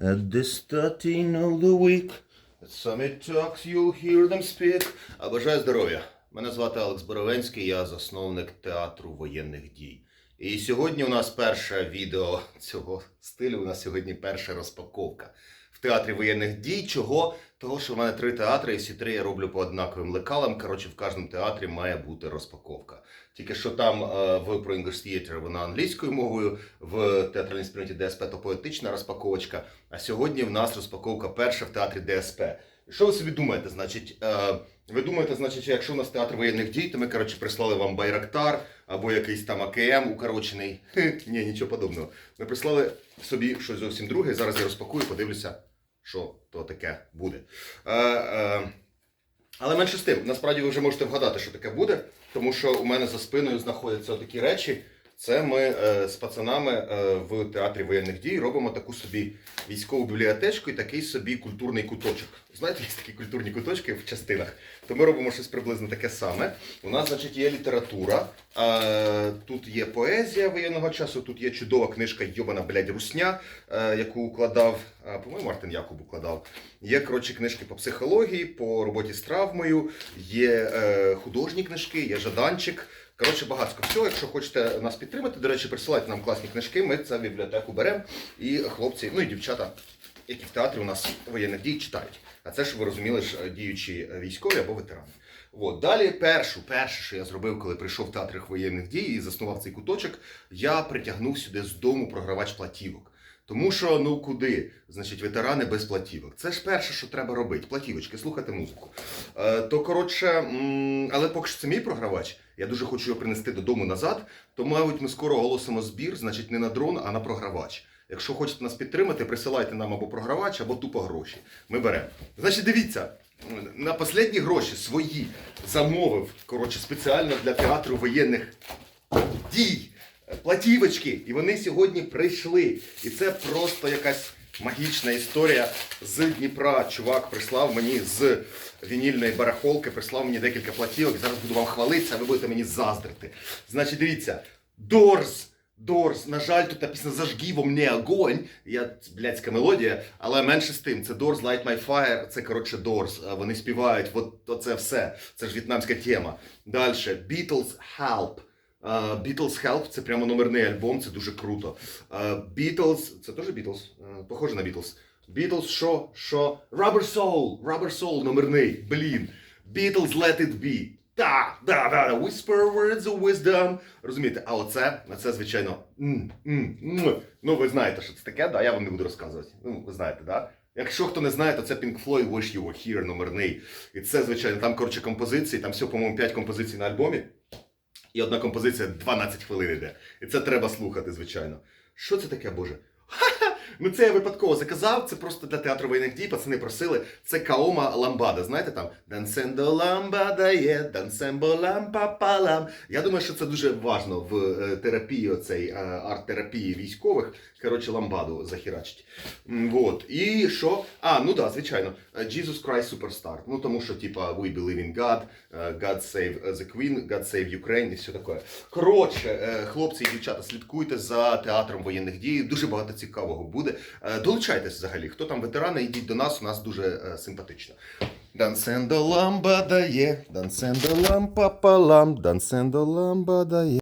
At the starting of the week, at summit talks you'll hear them speak. А бажаю здоров'я. Мене звати Алекс Боровенський, я засновник театру воєнних дій. І сьогодні у нас перше відео цього стилю. У нас сьогодні перша розпаковка в театрі воєнних дій. Чого? Того, що в мене три театри, і всі три я роблю по однаковим лекалам. Коротше, в кожному театрі має бути розпаковка. Тільки що там е, в Pro English Theatre вона англійською мовою, в театральній спільноті ДСП то поетична розпаковочка. А сьогодні в нас розпаковка перша в театрі ДСП. Що ви собі думаєте? Значить, е, ви думаєте, значить, якщо у нас театр воєнних дій, то ми коротше прислали вам Байрактар або якийсь там АКМ укорочений. Хе, Ні, нічого подобного. Ми прислали собі щось зовсім друге. Зараз я розпакую, подивлюся, що то таке буде. Е, е, але менше з тим, насправді ви вже можете вгадати, що таке буде, тому що у мене за спиною знаходяться такі речі. Це ми е, з пацанами е, в театрі воєнних дій робимо таку собі військову бібліотечку і такий собі культурний куточок. Знаєте, є такі культурні куточки в частинах. То ми робимо щось приблизно таке саме. У нас, значить, є література, тут є поезія воєнного часу, тут є чудова книжка Йобана, блядь, Русня, е, яку укладав, по-моєму, Мартин Якуб укладав. Є коротше книжки по психології, по роботі з травмою, є художні книжки, є жаданчик. Коротше, багатсько всього. Якщо хочете нас підтримати, до речі, присилайте нам класні книжки. Ми це в бібліотеку беремо. І хлопці, ну і дівчата, які в театрі у нас воєнних дій читають. А це, щоб ви розуміли, ж діючі військові або ветерани. От. Далі, першу, перше, що я зробив, коли прийшов в театр воєнних дій і заснував цей куточок, я притягнув сюди з дому програвач платівок. Тому що ну куди? Значить, ветерани без платівок. Це ж перше, що треба робити. Платівочки, слухати музику. Е, то коротше, але поки що це мій програвач. Я дуже хочу його принести додому назад. То, мабуть, ми скоро оголосимо збір, значить, не на дрон, а на програвач. Якщо хочете нас підтримати, присилайте нам або програвач, або тупо гроші. Ми беремо. Значить, дивіться, на останні гроші свої замовив коротше, спеціально для театру воєнних дій. Платівочки. І вони сьогодні прийшли. І це просто якась магічна історія з Дніпра. Чувак прислав мені з вінільної барахолки, прислав мені декілька платівок. Зараз буду вам хвалитися, а ви будете мені заздрити. Значить, дивіться, Дорс. Дорс, на жаль, тут написано зажги во мне огонь. Я блядська мелодія, але менше з тим. Це Doors Light My Fire, це коротше Doors. Вони співають, от це все. Це ж в'єтнамська тема. Далі Beatles Help. Beatles Help це прямо номерний альбом, це дуже круто. Beatles, це теж Beatles? Похоже на Beatles. Beatles що? Що? Rubber Soul, Rubber Soul номерний, блін. Beatles Let It Be. Да, да, да, да. Whisper words of wisdom. Розумієте, а оце, це, звичайно, ну ви знаєте, що це таке, да? я вам не буду розказувати. Ну, ви знаєте, да? Якщо хто не знає, то це Pink Floyd Wish You Were Here номерний. І це, звичайно, там, коротше, композиції, там всього, по-моєму, 5 композицій на альбомі. І одна композиція 12 хвилин йде. І це треба слухати, звичайно. Що це таке, Боже? Ха-ха! Ну це я випадково заказав, це просто для театру воєнних дій, пацани просили. Це Каома Ламбада. Знаєте там? Дансендо ламбада є, дансембо лампапалам. Я думаю, що це дуже важно в е, терапії, оцей е, арт-терапії військових. Коротше, ламбаду захерачить. Вот. І що? А, ну да, звичайно. е, Jesus Christ Superstar. Ну тому що, типа, we believe in God, God save the Queen, God save Ukraine і все таке. Коротше, хлопці і дівчата, слідкуйте за театром воєнних дій. Дуже багато цікавого буде. Е, Долучайтесь взагалі. Хто там ветерани, йдіть до нас, у нас дуже е, симпатично. Дансендо ламба дає, дансендо лампа палам, дансендо ламба дає.